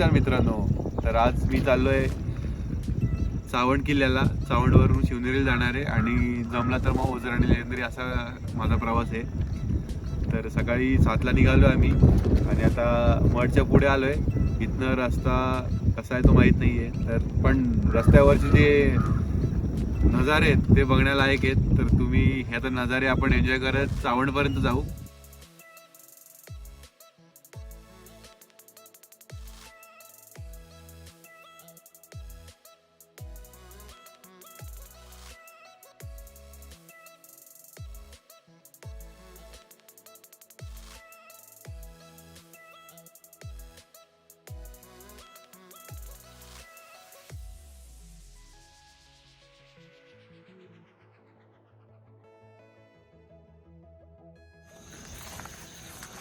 नमस्कार मित्रांनो. तर आज मी चाललो आहे चावण किल्ल्याला. चावणवरून शिवनेरीला जाणार आहे आणि जमला तर मग ओझर आणि लेंद्री असा माझा प्रवास आहे. तर सकाळी सातला निघालो आम्ही आणि आता मठच्या पुढे आलो आहे इथनं रस्ता कसा आहे तो माहीत नाही आहे तर पण रस्त्यावरचे जे नजारे आहेत ते बघण्यालायक आहेत. तर तुम्ही हे तर नजारे आपण एन्जॉय करत चावणपर्यंत जाऊ.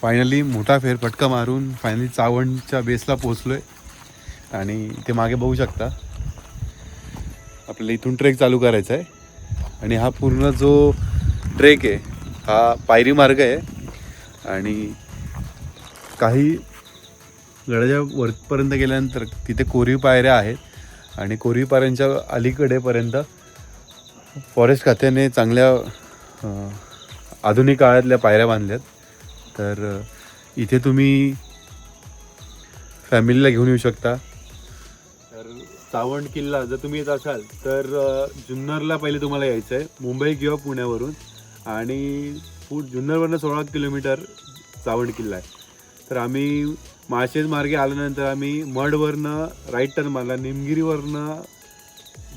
फायनली मोठा फेरफटका मारून फायनली चावंडच्या बेसला पोचलो आहे आणि ते मागे बघू शकता. आपल्याला इथून ट्रेक चालू करायचा आहे. आणि हा पूर्ण जो ट्रेक आहे हा पायरी मार्ग आहे. आणि काही गडाच्या वरपर्यंत गेल्यानंतर तिथे कोरीव पायऱ्या आहेत. आणि कोरीव पायऱ्यांच्या अलीकडेपर्यंत फॉरेस्ट खात्याने चांगल्या आधुनिक काळातल्या पायऱ्या बांधल्यात. तर इथे तुम्ही फॅमिलीला घेऊन येऊ शकता. तर सावण किल्ला जर तुम्ही येत असाल तर जुन्नरला पहिले तुम्हाला यायचं आहे मुंबई किंवा पुण्यावरून. आणि पु जुन्नरवरनं सोळा किलोमीटर सावण किल्ला आहे. तर आम्ही माळशेज मार्गे आल्यानंतर आम्ही मडवरनं राईट टर्न मारला निमगिरीवरनं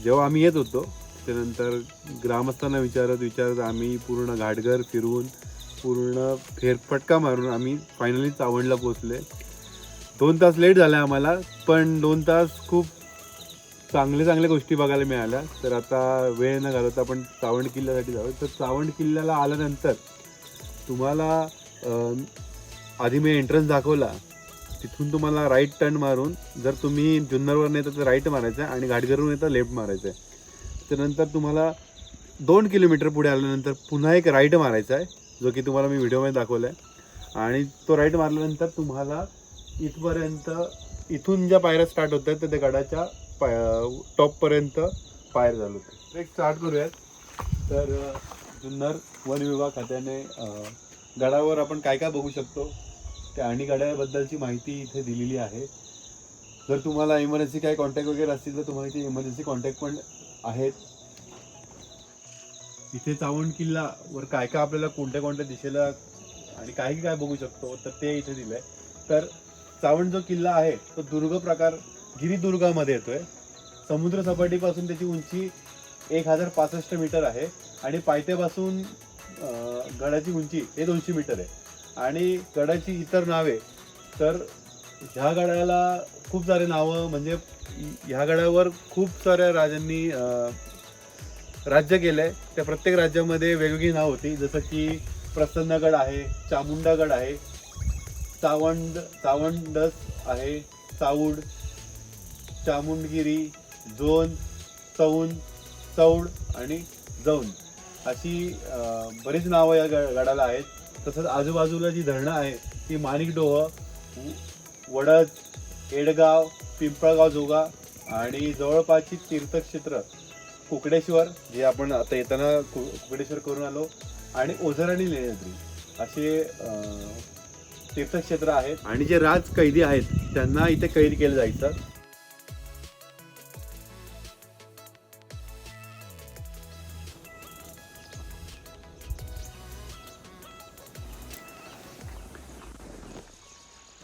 जेव्हा आम्ही येत होतो त्यानंतर ग्रामस्थांना विचारत विचारत आम्ही पूर्ण घाटघर फिरून पूर्ण फेरफटका मारून आम्ही फायनली चावंडला पोचले दोन तास लेट झाले आम्हाला पण दोन तास खूप चांगले चांगल्या गोष्टी बघायला मिळाल्या. तर आता वेळ न घालवता आपण चावंड किल्ल्यासाठी जाऊ तर चावंड किल्ल्याला आल्यानंतर तुम्हाला आधी मी एंट्रन्स दाखवला. तिथून तुम्हाला राईट टर्न मारून जर तुम्ही जुन्नरवरून येतं तर राईट मारायचं आहे आणि घाटघरवरून येतं लेफ्ट मारायचं आहे त्यानंतर तुम्हाला दोन किलोमीटर पुढे आल्यानंतर पुन्हा एक राईट मारायचा आहे जो की तुम्हाला मी व्हिडिओमध्ये दाखवला आहे आणि तो राईट मारल्यानंतर तुम्हाला इथपर्यंत इथून ज्या पायऱ्या स्टार्ट होत आहेत तर त्या गडाच्या पाय टॉपपर्यंत पायर चालू होते एक स्टार्ट करूयात. तर जुन्नर वन विभाग खात्याने गडावर आपण काय काय बघू शकतो त्या आणि गडाबद्दलची माहिती इथे दिलेली आहे. जर तुम्हाला इमर्जन्सी काय कॉन्टॅक्ट वगैरे असतील तर तुम्हाला इथे इमर्जन्सी कॉन्टॅक्ट पण आहेत. इथे चावंड किल्ला वर काय काय आपल्याला कोणत्या कोणत्या दिशेला आणि काही काय बघू शकतो तर ते इथे दिलंय. तर चावंड जो किल्ला आहे तो दुर्ग प्रकार गिरिदुर्गामध्ये येतोय. समुद्र सपाटीपासून त्याची उंची एक हजार पासष्ट मीटर आहे आणि पायथ्यापासून गडाची उंची हे दोनशे मीटर आहे. आणि गडाची इतर नावे तर ह्या गडाला खूप सारे नावं म्हणजे ह्या गडावर खूप साऱ्या राजांनी राज्य राज्य आहे त्या प्रत्येक राज्यामध्ये वेगवेगळी नाव होती. जसं की प्रसन्नगड आहे चामुंडागड आहे चावंड चावंडस आहे चाऊड चामुंडगिरी जोन चौन चौड आणि जौन अशी बरीच नावं या ग- गडाला आहेत. तसंच आजूबाजूला जी धरणं आहे ती माणिकडोह व- वडद एडगाव पिंपळगाव जोगा आणि जवळपासची तीर्थक्षेत्र कुकडेश्वर जे आपण आता येताना कु- कुकडेश्वर करून आलो आणि ओझर आणि लेण्याद्री असे तीर्थक्षेत्र आहेत. आणि जे राज कैदी आहेत त्यांना इथे कैद केलं जायचं.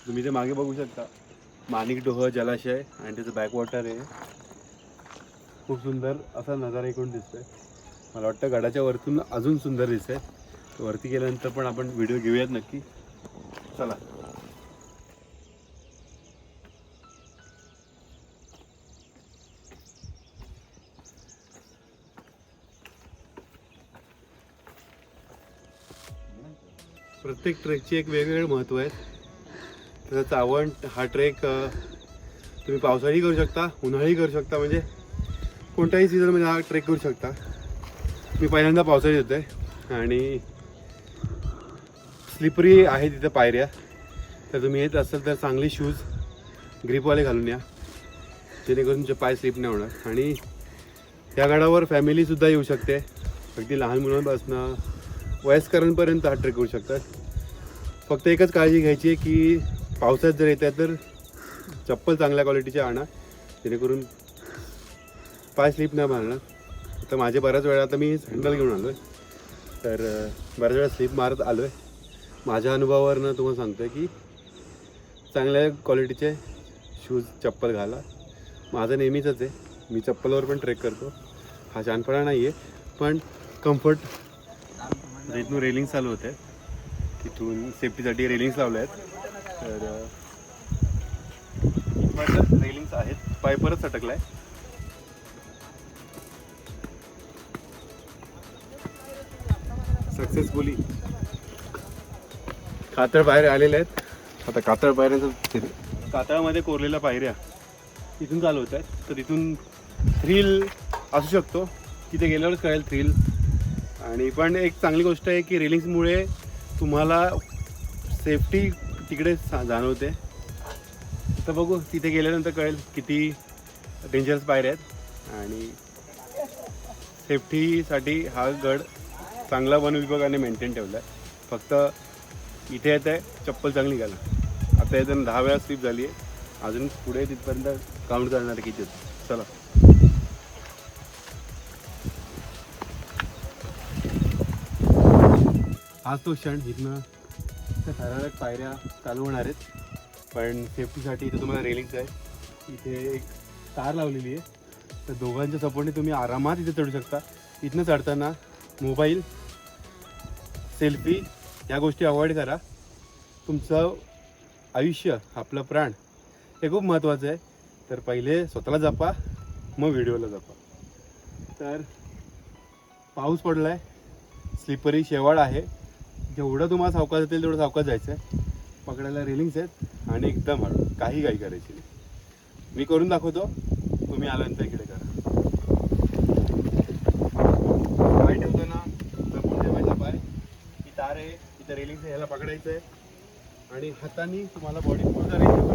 तुम्ही ते मागे बघू शकता. माणिक डोह जलाशय आणि त्याचं बॅकवॉटर आहे. खूप सुंदर असा नजारा इकडून दिसतोय. मला वाटतं गडाच्या वरतून अजून सुंदर दिसतंय. वरती गेल्यानंतर पण आपण व्हिडिओ घेऊयात नक्की. चला. प्रत्येक ट्रेकची एक वेगवेगळं महत्त्व आहे तसं चावण हा ट्रेक तुम्ही पावसाळी करू शकता उन्हाळी करू शकता. म्हणजे कोणत्याही सीझनमध्ये हा ट्रेक करू शकता. मी पहिल्यांदा पावसाळी आहे आणि स्लिपरी आहे तिथं पायऱ्या. तर तुम्ही येत असाल तर चांगले शूज ग्रीपवाले घालून या. जेणेकरून तुमचे पाय स्लिप नाही होणार. आणि या गडावर फॅमिलीसुद्धा येऊ शकते. अगदी लहान मुलांपासून वयस्करांपर्यंत हा ट्रेक करू शकतात. फक्त एकच काळजी घ्यायची आहे की पावसात जर येत आहे तर चप्पल चांगल्या क्वालिटीचे आणा. जेणेकरून पाय स्लिप नाही मारणार. तर माझे बऱ्याच वेळा आता मी सँडल घेऊन आलो आहे तर बऱ्याच वेळा स्लिप मारत आलो आहे माझ्या अनुभवावरनं तुम्हाला सांगतो आहे की चांगल्या क्वालिटीचे शूज चप्पल घाला. माझं नेहमीच आहे. मी चप्पलवर पण ट्रेक करतो. हा छानपणा नाही आहे पण कम्फर्ट इथून रेलिंग चालू होते तिथून सेफ्टीसाठी रेलिंग्स लावल्या आहेत. तर रेलिंग्स आहेत. पाय परत आहे सक्सेसफुली कातळ पायऱ्या आलेल्या आहेत. आता कातळ पायऱ्याचं कातळामध्ये कोरलेल्या पायऱ्या तिथून चालू होत आहेत. तर तिथून थ्रिल असू शकतो. तिथे गेल्यावरच कळेल थ्रिल आणि पण एक चांगली गोष्ट आहे की रेलिंग्समुळे तुम्हाला सेफ्टी तिकडे जाणवते. तर बघू तिथे गेल्यानंतर कळेल किती डेंजरस पायऱ्या आहेत. आणि सेफ्टीसाठी हा गड चांगला वन विभागाने मेंटेन ठेवला आहे फक्त इथे येत आहे चप्पल चांगली घाला आता येताना दहा वेळा स्लिप झाली आहे. अजून पुढे तिथपर्यंत काउंट करणार आहे किती आहेत. चला. आज तो क्षण इथनं त्या ठराविक पायऱ्या चालू होणार आहेत. पण सेफ्टीसाठी इथे तुम्हाला रेलिंग्स आहे इथे एक तार लावलेली आहे. तर दोघांच्या सपोर्टने तुम्ही आरामात इथे चढू शकता. इथनं चढताना मोबाईल सेल्फी या गोष्टी अवॉइड करा. तुमचं आयुष्य आपलं प्राण हे खूप महत्त्वाचं आहे. तर पहिले स्वतःला जपा मग व्हिडिओला जपा. तर पाऊस पडला आहे स्लिपरी शेवाळ आहे. जेवढं तुम्हाला सावकाश येतील तेवढं सावकाश जायचं आहे पकडायला रेलिंग्स आहेत आणि एकदम हळू काही काही करायची नाही. मी करून दाखवतो तुम्ही आल्यानंतर इकडे करा पाय ठेवताना जपून ठेवायचा पाय ही तार त्या इथं रेलिंग्स आहे ह्याला पकडायचं आहे आणि हाताने तुम्हाला बॉडी पूर्ण करायची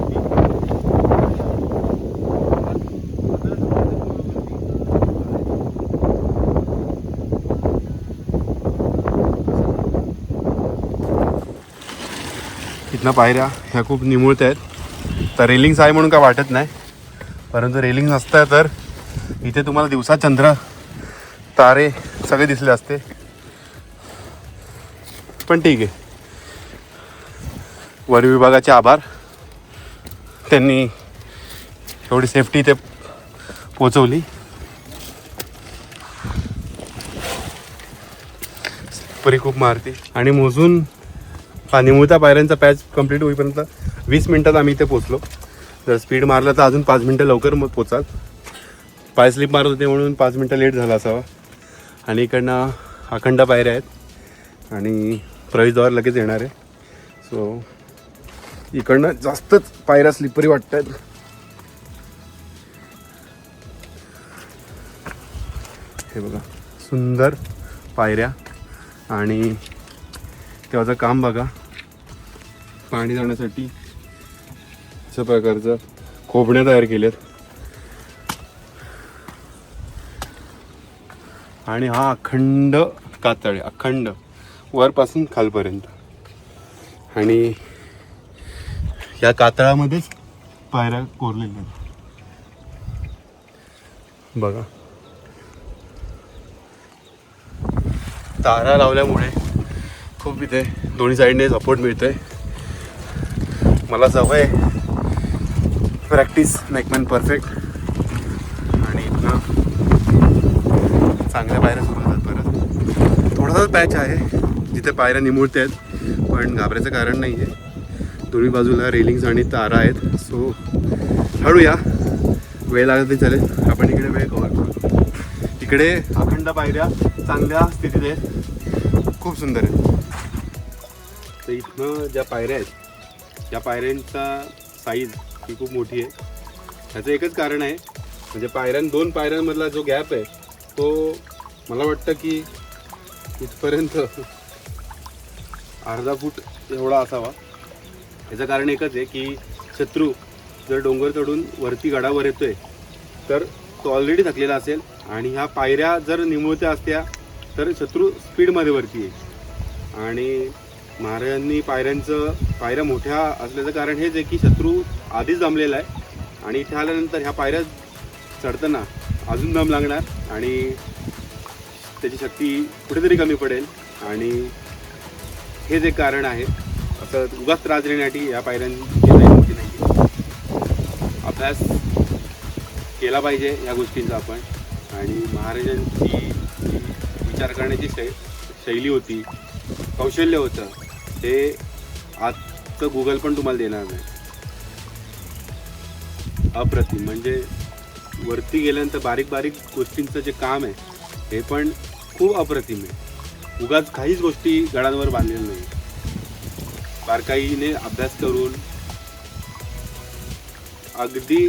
इथनं पायऱ्या ह्या खूप निमुळत आहेत. तर रेलिंग्स आहे म्हणून काय वाटत नाही. परंतु रेलिंग्स नसतं तर इथे तुम्हाला दिवसा चंद्र तारे सगळे दिसले असते. पण ठीक आहे. वन विभागाचे आभार. त्यांनी एवढी सेफ्टी ते पोचवली परी खूप मारते. आणि मोजून हा निमुळता पायऱ्यांचा पॅच कंप्लीट होईपर्यंत वीस मिनटात आम्ही इथे पोचलो जर स्पीड मारलं तर अजून पाच मिनटं लवकर मग पोचाल पाय स्लिप मारत होते म्हणून पाच मिनटं लेट झाला असावा. आणि इकडनं अखंड पायऱ्या आहेत. आणि प्रवेशद्वार लगेच येणार आहे. सो इकडनं जास्तच पायऱ्या स्लिपरी वाटत आहेत हे बघा सुंदर पायऱ्या. आणि तेव्हाचं काम बघा पाणी जाण्यासाठी अशा प्रकारचं खोबण्या तयार केल्यात. आणि हा अखंड कातळ आहे अखंड. वरपासून खालपर्यंत. आणि या कातळामध्येच पायऱ्या कोरलेल्या आहेत. बघा. तारा लावल्यामुळे खूप इथे दोन्ही साईडने सपोर्ट मिळतोय. मला सवय प्रॅक्टिस मेकमॅन परफेक्ट आणि इथनं चांगल्या पायऱ्या सुरू होतात परत. थोडासा पॅच आहे. जिथे पायऱ्या निमुळते आहेत पण घाबरायचं कारण नाही आहे. दोन्ही बाजूला रेलिंग्स आणि तारा आहेत. सो हळूया. वेळ लागला तरी चालेल. आपण इकडे वेळ कव्हर करू. इकडे अखंड पायऱ्या चांगल्या स्थितीत आहेत. खूप सुंदर आहेत. तर इथनं ज्या पायऱ्या आहेत त्या पायऱ्यांचा साईज ही खूप मोठी आहे. ह्याचं एकच कारण आहे म्हणजे पायऱ्यां दोन पायऱ्यांमधला जो गॅप आहे तो मला वाटतं की इथपर्यंत अर्धा फूट एवढा असावा. याचं कारण एकच आहे की शत्रू जर डोंगर चढून वरती गडावर येतोय तर तो ऑलरेडी थकलेला असेल आणि ह्या पायऱ्या जर निमुळत्या असत्या तर शत्रू स्पीडमध्ये वरती येईल. आणि महाराजांनी पायऱ्यांचं पायऱ्या मोठ्या असल्याचं कारण हेच आहे की शत्रू आधीच दमलेला आहे आणि इथे आल्यानंतर ह्या पायऱ्या चढताना अजून दम लागणार आणि त्याची शक्ती कुठेतरी कमी पडेल आणि हे जे कारण आहे असं उगाच त्रास देण्यासाठी या पायऱ्यांची नाही? अभ्यास केला पाहिजे या गोष्टींचा आपण. आणि महाराजांची विचार करण्याची शै शैली होती कौशल्य होतं ते आजचं गुगल पण तुम्हाला देणार नाही. अप्रतिम. म्हणजे वरती गेल्यानंतर बारीक बारीक गोष्टींचं जे काम आहे हे पण खूप अप्रतिम आहे. उगाच काहीच गोष्टी गडांवर बांधलेल्या नाही बारकाईने अभ्यास करून अगदी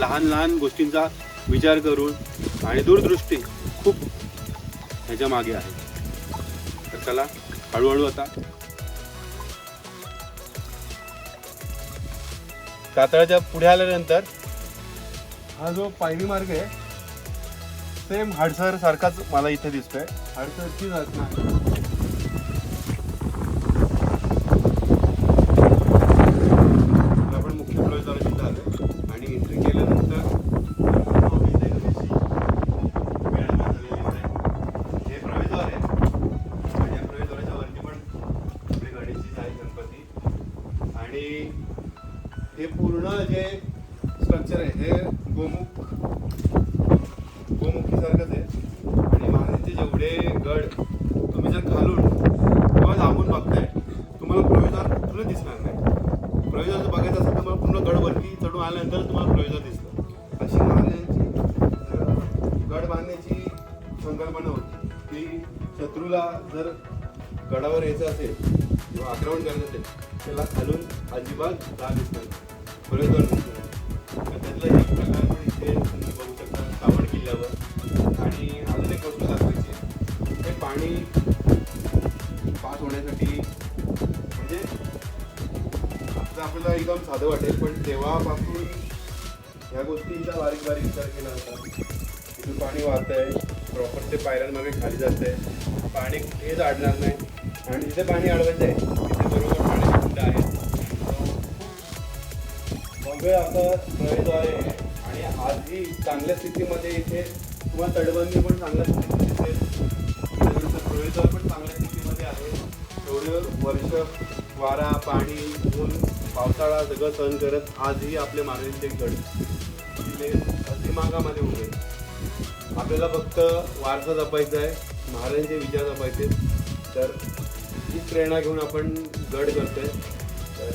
लहान लहान गोष्टींचा विचार करून आणि दूरदृष्टी खूप ह्याच्या मागे आहे. तर चला हळूहळू आता कातळाच्या पुढे आल्यानंतर हा जो पायरी मार्ग आहे सेम हडसर सारखाच मला इथे दिसतोय. हडसरची रचना आहे अं, संकल्पना होती की शत्रूला जर गडावर यायचं असेल किंवा आक्रमण करायचं असेल त्याला खालून अजिबात दाग येत नाही. प्रवेशद्वार दिसणार नाही. तर त्यातला एक प्रकार पण इथे तुम्ही बघू शकता सावड किल्ल्यावर आणि अजून एक गोष्ट दाखवायची हे पाणी पास होण्यासाठी म्हणजे आता आपल्याला एकदम साधं वाटेल पण तेव्हापासून ह्या गोष्टींचा बारीक बारीक विचार केला होता पाणी वाहत आहे प्रॉपर ते पायऱ्यांमागे खाली जात आहे पाणी कुठेच अडणार नाही. आणि जिथे पाणी अडवायचं आहे तिथे बरोबर पाणी कुंड आहे. भव्य असं प्रवेशद्वार आहे आणि आजही चांगल्या स्थितीमध्ये इथे किंवा तटबंदी पण चांगल्या स्थितीमध्ये दिसेल प्रवेशद्वार पण चांगल्या स्थितीमध्ये आहे. एवढं वर्ष वारा पाणी ऊन पावसाळा सगळं सहन करत आजही आपले मागणीचे गड तिथे म्हणजे अतिमागामध्ये उभे. आपल्याला फक्त वारसा जपायचा आहे महाराजांचे विचार जपायचे तर ही प्रेरणा घेऊन आपण गड करतोय. तर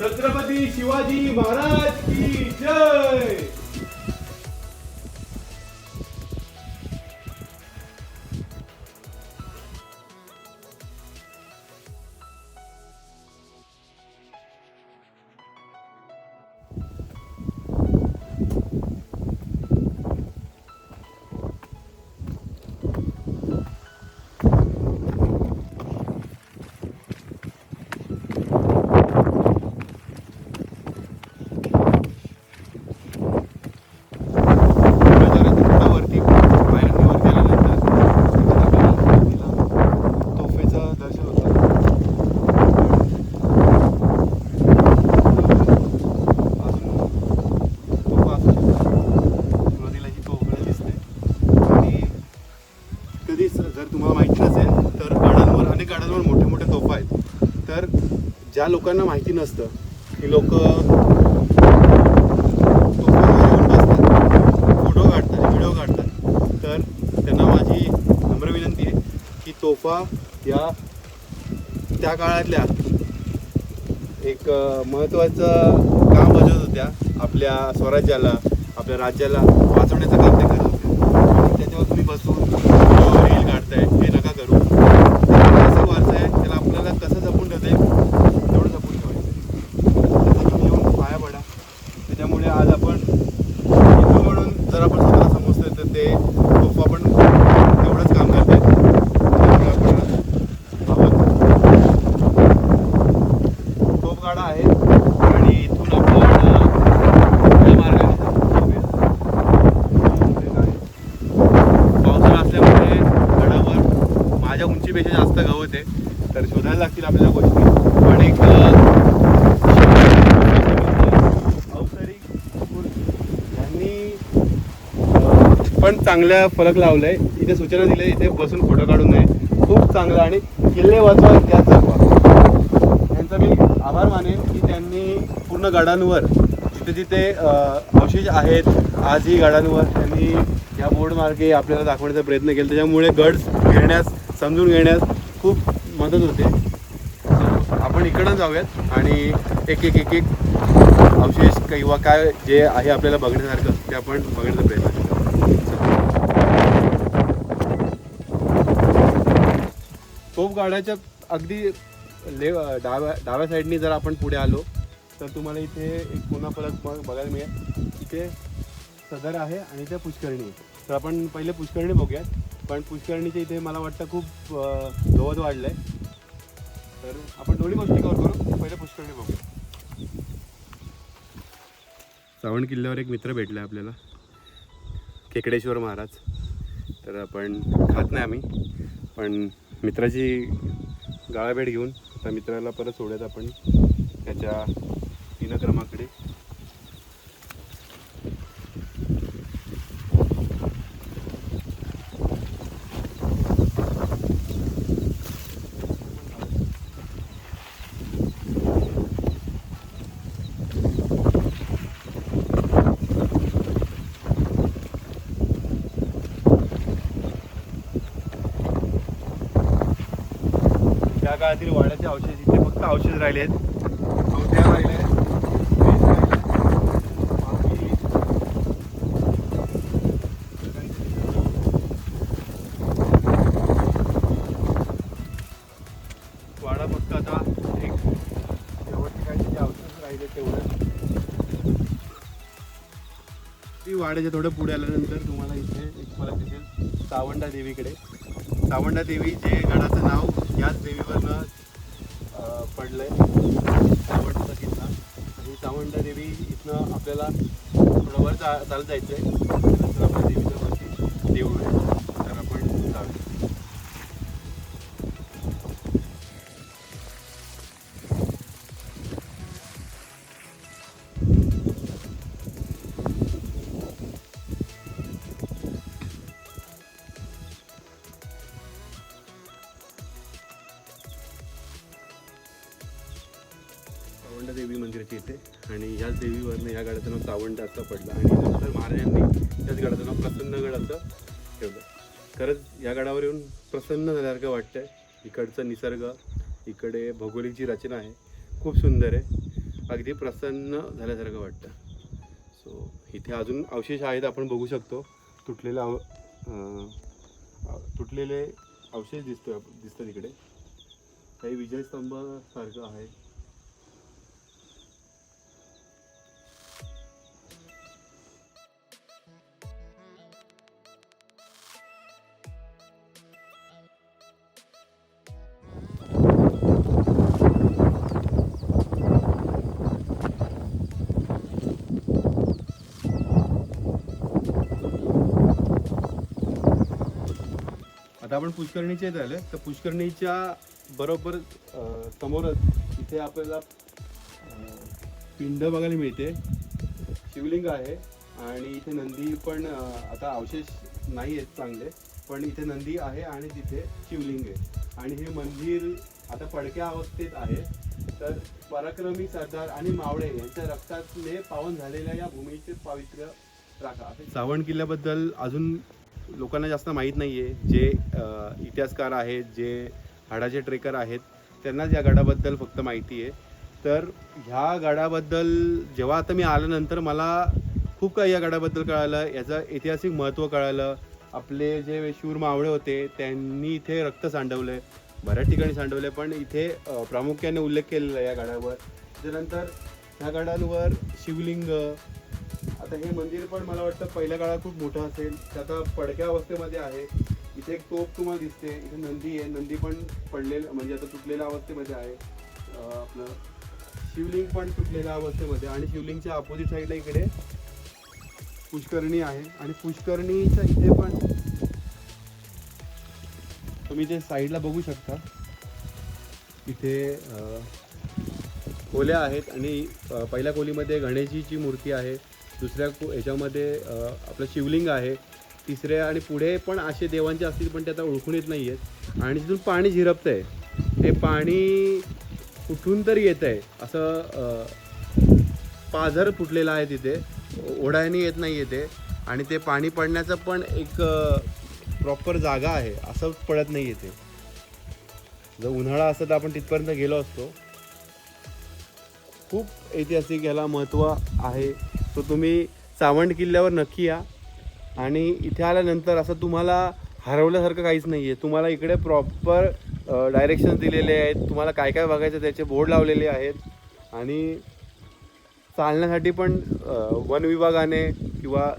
छत्रपती शिवाजी महाराज की जय! ज्या लोकांना माहिती नसतं ती लोक फोटो काढतात व्हिडिओ काढतात. तर त्यांना माझी नम्र विनंती आहे की तोफा या त्या काळातल्या एक महत्त्वाचं काम बजावत होत्या आपल्या स्वराज्याला आपल्या राज्याला वाचवण्याचं काम ते करत होते. त्याच्यावर तुम्ही बसून व्हिडिओ रील काढताय हे नका करू असं वारसा आहे त्याला आपल्याला कसं जपून ठेवता येईल तेवढं जपून ठेवायचं त्याचा तुम्ही येऊन पाया पडा त्याच्यामुळे आज आपण हिंदू म्हणून जर आपण स्वतःला समजतोय तर ते तोफा पण तेवढंच काम करते त्यामुळे आपण आहोत तोफगाडा आहे आणि इथून आपल्याला पण चांगल्या फलक लावलंय. इथे सूचना दिली इथे बसून फोटो काढू नये. खूप चांगलं आणि किल्ले वाचवा इतिहास जगवा यांचा मी आभार मानेन की त्यांनी पूर्ण गडांवर जिथे जिथे अवशेष आहेत आजही गडांवर त्यांनी या बोर्डमार्गे आपल्याला दाखवण्याचा प्रयत्न केला. त्याच्यामुळे गड घेण्यास समजून घेण्यास खूप मदत होते. आपण इकडं जाऊयात आणि एक एक एक एक अवशेष किंवा काय जे आहे आपल्याला बघण्यासारखं ते आपण बघण्याचा प्रयत्न करू तोफ गाड्याच्या अगदी ले डाव्या डाव्या साईडनी जर आपण पुढे आलो तर तुम्हाला इथे एक पुन्हा परत बघायला मिळेल. इथे सदर आहे आणि इथे पुष्करणी. तर आपण पहिले पुष्करणी बघूयात. पण पुष्करणीच्या इथे मला वाटतं खूप गवत वाढलं आहे तर आपण दोन्ही गोष्टी कवर करू. पहिले पुष्करणी बघूया. सावण किल्ल्यावर एक मित्र भेटला आपल्याला. केकडेश्वर महाराज. तर आपण खात नाही आम्ही. पण मित्राची गाळाभेट घेऊन त्या मित्राला परत सोडत आपण. त्याच्या त्या काळातील वाड्याचे अवशेष इथे फक्त अवशेष राहिले आहेत. चौथ्या राहिले आहेत. वाडा फक्त आता एक शेवटचे काही जे अवशेष राहिले तेवढं ती वाड्याच्या थोडं पुढे आल्यानंतर तुम्हाला इथे एक फरक दिसेल. सावंडा देवीकडे. सावंडा देवी जे गडाचं नाव याच देवीवरनं पडलं पडलंय. सावंडाचा किल्ला आणि सावंडा देवी इथनं आपल्याला थोडं वर चालत जायचं आहे देवीचं देऊळ आहे. येते. आणि ह्याच देवीवरनं या गडाचं नाव सावंत असं पडलं. आणि नंतर महाराजांनी त्याच गडाचं नाव प्रसन्नगड असं ठेवलं. खरंच या गडावर येऊन प्रसन्न झाल्यासारखं वाटतंय. इकडचं निसर्ग इकडे भौगोलिक जी रचना आहे. खूप सुंदर आहे. अगदी प्रसन्न झाल्यासारखं वाटतं. सो इथे अजून अवशेष आहेत आपण बघू शकतो. तुटलेले अव तुटलेले अवशेष दिसतो दिसतात इकडे. काही विजयस्तंभ सारखं आहे. आता आपण पुष्करणीचे झाले तर पुष्करणीच्या बरोबर समोरच इथे आपल्याला पिंड बघायला मिळते. शिवलिंग आहे आणि इथे नंदी पण आता अवशेष नाही आहेत चांगले पण इथे नंदी आहे आणि तिथे शिवलिंग आहे. आणि हे मंदिर आता पडक्या अवस्थेत आहे. तर पराक्रमी सरदार आणि मावळे यांच्या रक्तातले पावन झालेल्या या भूमीचे पावित्र्य राखा. सावण किल्ल्याबद्दल अजून लोकांना जास्त माहीत नाही आहे जे इतिहासकार आहेत जे हाडाचे ट्रेकर आहेत त्यांनाच या गडाबद्दल फक्त माहिती आहे. तर ह्या गडाबद्दल जेव्हा आता मी आल्यानंतर मला खूप काही या गडाबद्दल कळालं याचं ऐतिहासिक महत्त्व कळालं. आपले जे शूर मावळे होते त्यांनी इथे रक्त सांडवलं बऱ्याच ठिकाणी सांडवले पण इथे प्रामुख्याने उल्लेख केलेला आहे या गडावर त्यानंतर ह्या गडांवर शिवलिंग आता हे मंदिर पण मला वाटतं पहिल्या काळात खूप मोठं असेल. ते आता पडक्या अवस्थेमध्ये आहे. इथे एक तोप तुम्हाला दिसते. इथे नंदी आहे. नंदी पण पडलेलं म्हणजे आता तुटलेल्या अवस्थेमध्ये आहे. आपलं शिवलिंग पण तुटलेल्या अवस्थेमध्ये आणि शिवलिंगच्या अपोजिट साईडला इकडे पुष्करणी आहे. आणि पुष्करणीच्या इथे पण तुम्ही ते साईडला बघू शकता इथे खोल्या आहेत. आणि पहिल्या खोलीमध्ये गणेशजीची मूर्ती आहे. दुसऱ्या कु ह्याच्यामध्ये आपलं शिवलिंग आहे. तिसऱ्या आणि पुढे पण असे देवांचे असतील पण ते आता ओळखून येत नाही आहेत आणि तिथून पाणी झिरपत आहे ते पाणी कुठून तरी येत आहे असं पाझर फुटलेला आहे तिथे. ओढायने येत नाही येते आणि ते पाणी पडण्याचं पण एक प्रॉपर जागा आहे. असं पडत नाही येते जर उन्हाळा असतं तर आपण तिथपर्यंत गेलो असतो. खूप ऐतिहासिक याला महत्त्व आहे. तो तुम्ही चावंड किल्ल्यावर नक्की या. आणि इथे आल्यानंतर असं तुम्हाला हरवल्यासारखं काहीच नाही आहे तुम्हाला इकडे प्रॉपर डायरेक्शन दिलेले आहेत. तुम्हाला काय काय बघायचं त्याचे बोर्ड लावलेले आहेत. आणि चालण्यासाठी पण वन विभागाने किंवा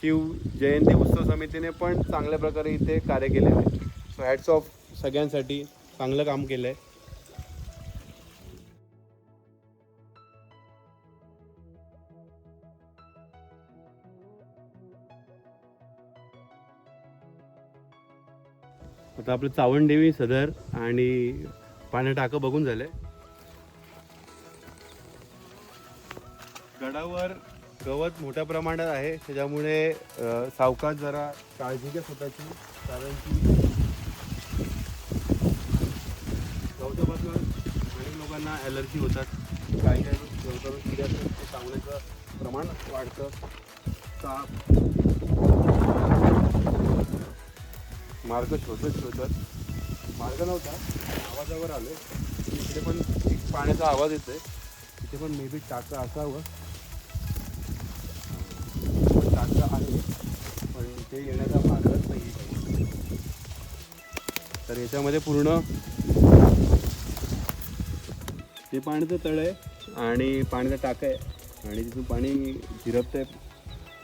शिव जयंती उत्सव समितीने पण चांगल्या प्रकारे इथे कार्य केलेलं आहे. सो हॅट्स ऑफ सगळ्यांसाठी. चांगलं काम केलं आहे आता आपलं चावणदेवी सदर आणि पाण्या टाकं बघून झालंय. गडावर गवत मोठ्या प्रमाणात आहे त्याच्यामुळे सावकाश जरा काळजी घ्या स्वतःची कारण की गवतापासून अनेक लोकांना ॲलर्जी होतात. काही काही गवतावर किडे असतात प्रमाण वाढतं. ताप मार्ग शोधत शोधत मार्ग नव्हता आवाजावर आलो इकडे पण एक पाण्याचा आवाज येतोय. तिथे पण मे बी टाकं असावं. टाकं आहे पण ते येण्याचा मार्गच नाही तर याच्यामध्ये पूर्ण ते पाण्याचं तळ आहे आणि पाण्याचं टाकं आहे. आणि तिथून पाणी झिरपतंय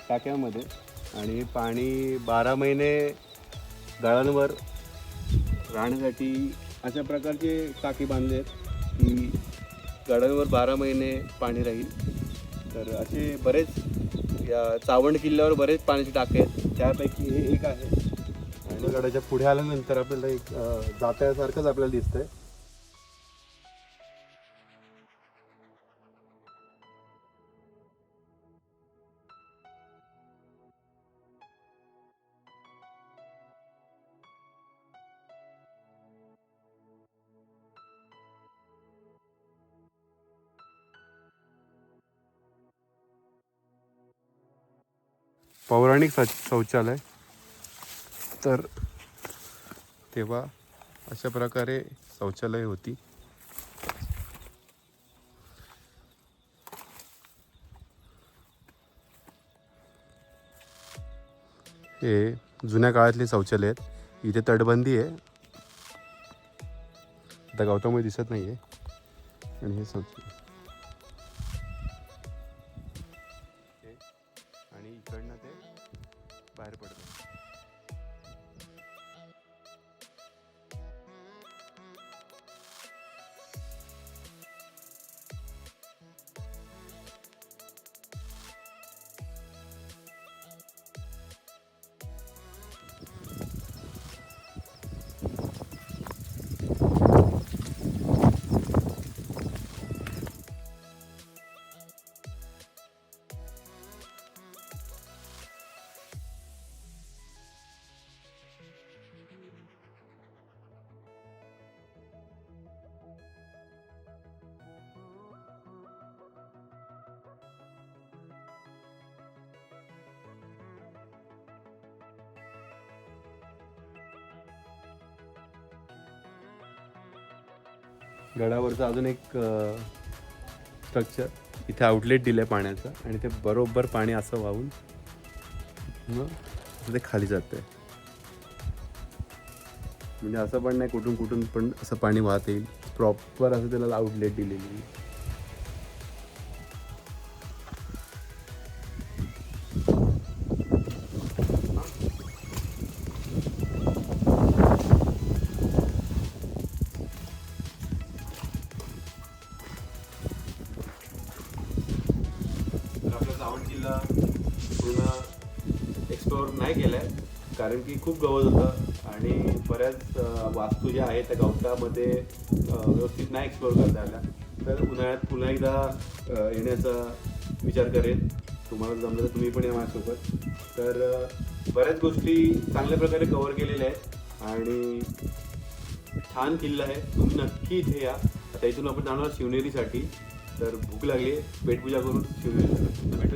टाक्यामध्ये. आणि पाणी बारा महिने दळांवर राहण्यासाठी अशा प्रकारचे टाकी बांधले आहेत की गडांवर बारा महिने पाणी राहील. तर असे बरेच या चावंड किल्ल्यावर बरेच पाण्याचे टाके आहेत. त्यापैकी हे एक आहे. आणि गडाच्या पुढे आल्यानंतर आपल्याला एक जात्यासारखंच आपल्याला दिसतंय. पौराणिक स शौचालय. तर तेव्हा अशा प्रकारे शौचालय होती. हे जुन्या काळातले शौचालय आहेत. इथे तटबंदी आहे. आता गौतममध्ये दिसत नाही आहे आणि हे शौचालय गडावरचं अजून एक स्ट्रक्चर इथे आउटलेट दिलं आहे पाण्याचं आणि ते बरोबर पाणी असं वाहून मग ते खाली जातं म्हणजे असं पण नाही कुठून कुठून पण असं पाणी वाहत येईल. प्रॉपर असं त्याला आउटलेट दिलेली कारण की खूप गवत होतं आणि बऱ्याच वास्तू ज्या आहेत त्या गवतामध्ये व्यवस्थित नाही एक्सप्लोअर करता आल्या. तर उन्हाळ्यात पुन्हा एकदा येण्याचा विचार करेन. तुम्हाला जमलं तर तुम्ही पण या माझ्यासोबत. तर बऱ्याच गोष्टी चांगल्या प्रकारे कव्हर केलेल्या आहेत आणि छान किल्ला आहे. तुम्ही नक्की इथे या. आता इथून आपण जाणार शिवनेरीसाठी. तर भूक लागली पेटपूजा करून शिवनेरी.